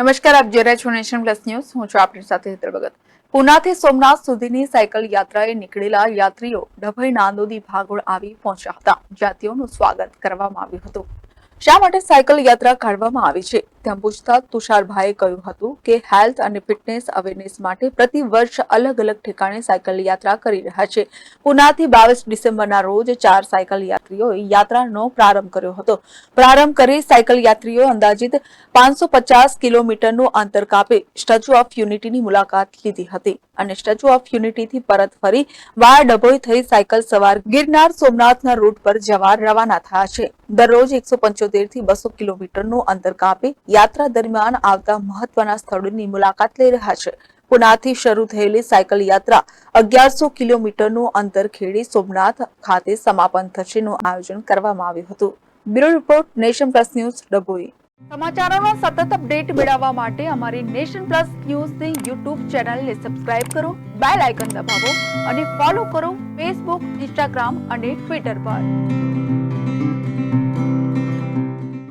નમસ્કાર, આપ જોઈ રહ્યા છો નેશન પ્લસ ન્યૂઝ. હું છું આપની સાથે હેતર ભગત. પુનાથી સોમનાથ સુધીની સાયકલ યાત્રાએ નીકળેલા યાત્રીઓ ડભોઈ નાંદોદી ભાગોળ આવી પહોંચ્યા હતા. જાતિઓનું સ્વાગત કરવામાં આવ્યું હતું. શા માટે સાયકલ યાત્રા કાઢવામાં આવી છે તેમ પૂછતા તુષારભાઈએ કહ્યું હતું કે હેલ્થ અને ફિટનેસ અવેરનેસ માટે પ્રતિ વર્ષ અલગ અલગ ઠેકાણે સાયકલ યાત્રા કરી રહ્યા છે. પુનાથી બાવીસ ડિસેમ્બરના રોજ ચાર સાયકલ યાત્રીઓએ યાત્રાનો પ્રારંભ કર્યો હતો. પ્રારંભ કરી સાયકલ યાત્રીઓ અંદાજિત પાંચસો પચાસ કિલોમીટરનું અંતર કાપી. સ્ટેચ્યુ ઓફ યુનિટીની મુલાકાત લીધી હતી અને સ્ટેચ્યુ ઓફ યુનિટીથી પરત ફરી વાર ડભોઈ થઈ સાયકલ સવાર ગિરનાર સોમનાથના રૂટ પર જવા રવાના થયા છે. દરરોજ એકસો પંચોતેરથી બસો કિલોમીટરનું અંતર કાપી. યાત્રા દરમિયાન આવતા મહત્વના સ્થળોની મુલાકાત લઈ રહ્યા છે. પુનાથી શરૂ થયેલી સાયકલ યાત્રા અગિયારસો કિલોમીટરનું અંતર ખેડી સોમનાથ ખાતે સમાપન થશેનું આયોજન કરવામાં આવ્યું હતું. Bureau report nation plus news, Dabhoi. સમાચારોનો સતત અપડેટ મેળવવા માટે અમારી નેશન પ્લસ ન્યૂઝની યુટ્યુબ ચેનલને સબસ્ક્રાઇબ કરો, બેલ આઇકન દબાવો અને ફોલો કરો ફેસબુક, ઇન્સ્ટાગ્રામ અને ટ્વિટર પર.